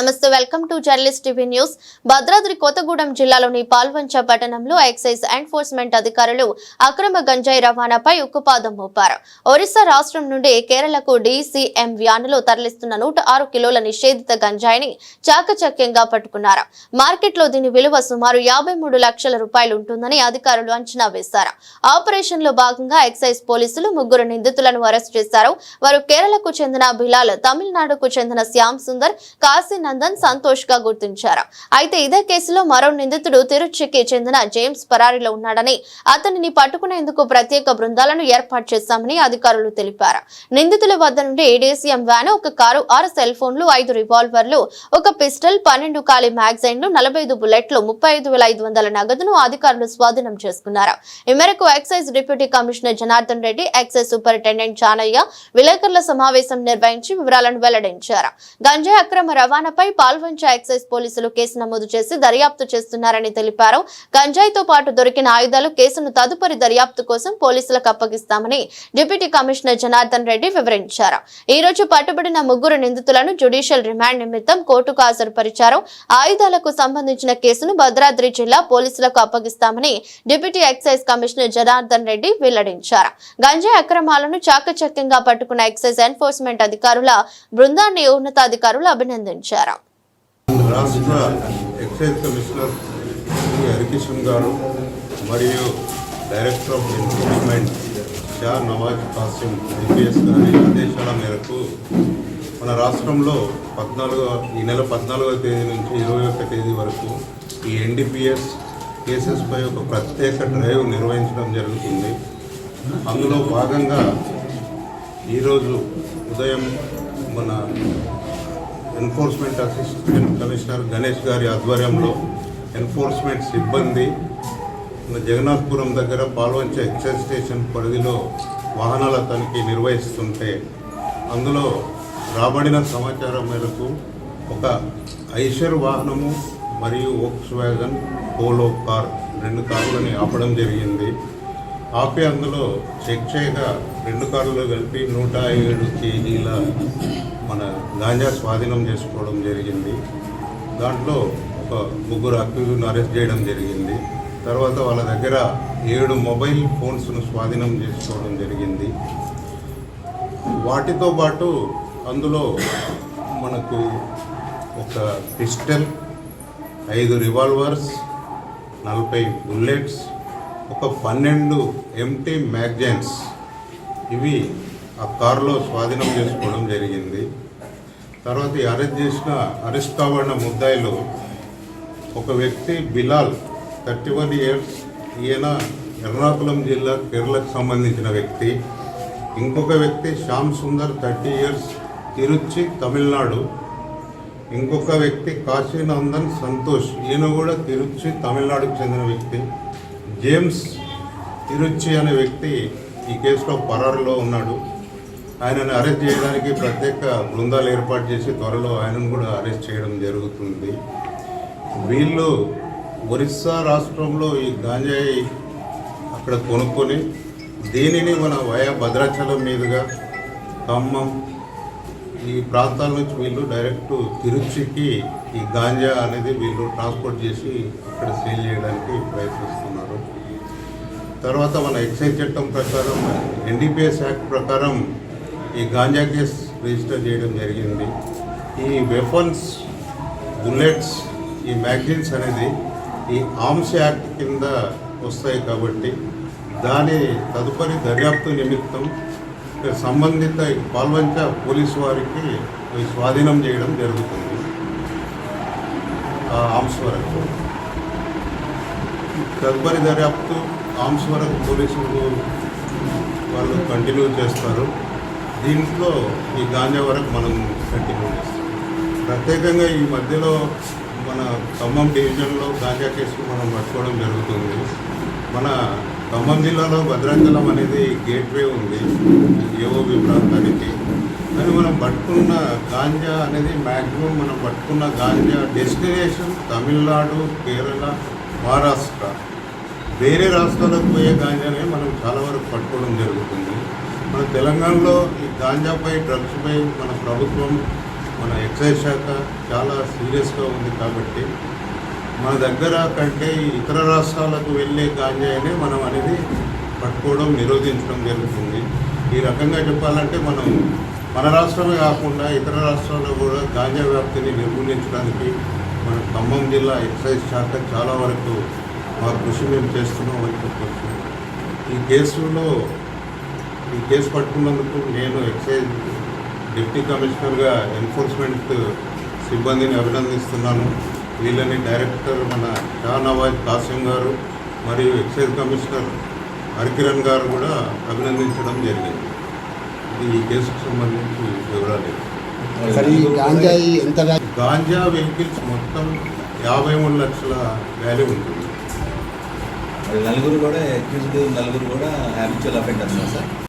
నమస్తే welcome to journalist TV news. Bhadradri Kothagudem జిల్లాలోని పాల్వంచ పట్టణంలో ఎక్సైజ్ ఎన్ఫోర్స్మెంట్ అధికారులు అక్రమ గంజాయి రవాణాపై ఉక్కుపాదం మోపారు. ఒరిస్సా రాష్ట్రం నుండి కేరళకు డీసీఎం వ్యానులో తరలిస్తున్న నూట ఆరు కిలోల నిషేధిత గంజాయిని చాకచక్యంగా పట్టుకున్నారు. మార్కెట్లో దీని విలువ సుమారు యాభై మూడు లక్షల రూపాయలు ఉంటుందని అధికారులు అంచనా వేశారు. ఆపరేషన్లో భాగంగా ఎక్సైజ్ పోలీసులు ముగ్గురు నిందితులను అరెస్ట్ చేశారు. వారు కేరళకు చెందిన బిలాల్ తమిళనాడుకు చెందిన శ్యామ్ సుందర్ కాశీ నందన్ సంతోష్గా గుర్తించారు. అయితే ఇదే కేసులో మరో నిందితుడు తిరుచికి చెందిన జేమ్స్ పరారీలో ఉన్నాడని అతనిని పట్టుకునేందుకు ప్రత్యేక బృందాలను ఏర్పాటు చేశామని అధికారులు తెలిపారు. నిందితుల వద్ద నుండి ఏడీసీఎం వ్యాన్ ఒక కారు ఆరు సెల్ ఫోన్లు ఐదు రివాల్వర్లు ఒక పిస్టల్ పన్నెండు ఖాళీ మ్యాగజైన్లు నలభై ఐదు బుల్లెట్లు ముప్పై ఐదు వేల ఐదు వందల నగదును అధికారులు స్వాధీనం చేసుకున్నారు. ఈ మేరకు excise deputy commissioner Janardhan Reddy excise superintendent Chanayya విలేకరుల సమావేశం నిర్వహించి వివరాలను వెల్లడించారు. గంజాయి అక్రమ రవాణా రవాణాపై పాల్వంచ ఎక్సైజ్ పోలీసులు కేసు నమోదు చేసి దర్యాప్తు చేస్తున్నారని తెలిపారు. గంజాయితో పాటు దొరికిన ఆయుధాలు కేసును తదుపరి దర్యాప్తు కోసం పోలీసులకు అప్పగిస్తామని డిప్యూటీ కమిషనర్ జనార్దన్ రెడ్డి వివరించారు. ఈ రోజు పట్టుబడిన ముగ్గురు నిందితులను జ్యుడిషియల్ రిమాండ్ నిమిత్తం కోర్టుకు హాజరుపరిచారు. ఆయుధాలకు సంబంధించిన కేసును భద్రాద్రి జిల్లా పోలీసులకు అప్పగిస్తామని deputy excise commissioner Janardhan Reddy వెల్లడించారు. గంజాయి అక్రమాలను చాకచక్యంగా పట్టుకున్న ఎక్సైజ్ ఎన్ఫోర్స్మెంట్ అధికారుల బృందాన్ని ఉన్నతాధికారులు అభినందించారు. రాష్ట్ర ఎక్సైజ్ కమిషనర్ శ్రీ హరికిషన్ గారు మరియు director of enforcement Shah Nawaz Kasim IPS గారి ఆదేశాల మేరకు మన రాష్ట్రంలో పద్నాలుగో ఈ నెల పద్నాలుగో తేదీ నుంచి ఇరవై ఒక్క తేదీ వరకు ఈ ఎన్డీపీఎస్ కేసెస్పై ఒక ప్రత్యేక డ్రైవ్ నిర్వహించడం జరుగుతుంది. అందులో భాగంగా ఈరోజు ఉదయం మన ఎన్ఫోర్స్మెంట్ అసిస్టెంట్ కమిషనర్ గణేష్ గారి ఆధ్వర్యంలో ఎన్ఫోర్స్మెంట్ సిబ్బంది జగన్నాథ్పురం దగ్గర పాల్వంచ ఎక్సైజ్ స్టేషన్ పరిధిలో వాహనాల తనిఖీ నిర్వహిస్తుంటే అందులో రాబడిన సమాచారం మేరకు ఒక ఐషర్ వాహనము మరియు ఓక్స్ వ్యాగన్ పోలో కార్ రెండు కార్లని ఆపడం జరిగింది. ఆపి అందులో చెక్ చేయగా రెండు కార్లు కలిపి నూట ఏడు కేజీల మన గాంజా స్వాధీనం చేసుకోవడం జరిగింది. దాంట్లో ఒక ముగ్గురు అక్యూజ్ను అరెస్ట్ చేయడం జరిగింది. తర్వాత వాళ్ళ దగ్గర ఏడు మొబైల్ ఫోన్స్ను స్వాధీనం చేసుకోవడం జరిగింది. వాటితో పాటు అందులో మనకు ఒక పిస్టల్ ఐదు రివాల్వర్స్ నలభై బుల్లెట్స్ ఒక పన్నెండు ఎంటీ మ్యాగజైన్స్ ఇవి ఆ కారులో స్వాధీనం చేసుకోవడం జరిగింది. తర్వాత అరెస్ట్ చేసిన అరెస్ట్ కాబడిన ముద్దాయిలు ఒక వ్యక్తి బిలాల్ థర్టీ వన్ ఇయర్స్ ఈయన ఎర్నాకుళం జిల్లా కేరళకు సంబంధించిన వ్యక్తి. ఇంకొక వ్యక్తి శ్యామ్ సుందర్ థర్టీ ఇయర్స్ తిరుచి తమిళనాడు. ఇంకొక వ్యక్తి కాశీనందన్ సంతోష్ ఈయన కూడా తిరుచి తమిళనాడుకు చెందిన వ్యక్తి. జేమ్స్ తిరుచి అనే వ్యక్తి ఈ కేసులో పరారులో ఉన్నాడు. ఆయనను అరెస్ట్ చేయడానికి ప్రత్యేక బృందాలు ఏర్పాటు చేసి త్వరలో ఆయనను కూడా అరెస్ట్ చేయడం జరుగుతుంది. వీళ్ళు ఒరిస్సా రాష్ట్రంలో ఈ గాంజాయి అక్కడ కొనుక్కొని దీనిని మన వయా భద్రాచలం మీదుగా ఖమ్మం ఈ ప్రాంతాల నుంచి వీళ్ళు డైరెక్ట్ తిరుచికి ఈ గాంజా అనేది వీళ్ళు ట్రాన్స్పోర్ట్ చేసి అక్కడ సేల్ చేయడానికి ప్రయత్నిస్తున్నారు. తర్వాత మన ఎక్సైజ్ చట్టం ప్రకారం ఎన్డీపీఎస్ యాక్ట్ ప్రకారం ఈ గాంజా కేస్ రిజిస్టర్ చేయడం జరిగింది. ఈ వెపన్స్ బుల్లెట్స్ ఈ మ్యాగజైన్స్ అనేది ఈ ఆర్మ్స్ యాక్ట్ కింద వస్తాయి కాబట్టి దాని తదుపరి దర్యాప్తు నిమిత్తం సంబంధిత పాల్వంచ పోలీసు వారికి స్వాధీనం చేయడం జరుగుతుంది. ఆ ఆర్మ్స్ వరకు. తదుపరి దర్యాప్తు ఆర్మ్స్ వరకు పోలీసులు వాళ్ళు కంటిన్యూ చేస్తారు. దీంట్లో ఈ గాంజా వరకు మనం కంటిన్యూ చేస్తాం. ప్రత్యేకంగా ఈ మధ్యలో మన ఖమ్మం డివిజన్లో గాంజా కేసులు మనం పట్టుకోవడం జరుగుతుంది. మన ఖమ్మం జిల్లాలో భద్రాచలం అనేది గేట్వే ఉంది ఏఓబి ప్రాంతానికి కానీ మనం పట్టుకున్న గాంజా అనేది మ్యాక్సిమం మనం పట్టుకున్న గాంజా డెస్టినేషన్ తమిళనాడు కేరళ మహారాష్ట్ర. వేరే రాష్ట్రాలకు పోయే గాంజానే మనం చాలా వరకు పట్టుకోవడం జరుగుతుంది. మన తెలంగాణలో ఈ గాంజాపై డ్రగ్స్పై మన ప్రభుత్వం మన ఎక్సైజ్ శాఖ చాలా సీరియస్గా ఉంది కాబట్టి మన దగ్గర కంటే ఇతర రాష్ట్రాలకు వెళ్ళే గాంజాయినే మనం అనేది పట్టుకోవడం నిరోధించడం జరుగుతుంది. ఈ రకంగా చెప్పాలంటే మనం మన రాష్ట్రమే కాకుండా ఇతర రాష్ట్రాల్లో కూడా గాంజా వ్యాప్తిని నిర్మూలించడానికి మన ఖమ్మం జిల్లా ఎక్సైజ్ శాఖ చాలా వరకు మా కృషి మేము చేస్తున్నాం అని చెప్పవచ్చు ఈ కేసులో ఈ కేసు పట్టుకున్నందుకు నేను ఎక్సైజ్ డిప్యూటీ కమిషనర్గా ఎన్ఫోర్స్మెంట్ సిబ్బందిని అభినందిస్తున్నాను. వీళ్ళని డైరెక్టర్ మన షా నవాజ్ కాసిం గారు మరియు ఎక్సైజ్ కమిషనర్ హరికిరణ్ గారు కూడా అభినందించడం జరిగింది. ఇది ఈ కేసుకు సంబంధించి వివరాలు గాంజా వెహికల్స్ మొత్తం యాభై మూడు లక్షల వాల్యూ ఉంటుంది. నలుగురు కూడా అక్యూజ్డ్ నలుగురు కూడా హ్యాబిచువల్ అఫెండర్స్ సార్.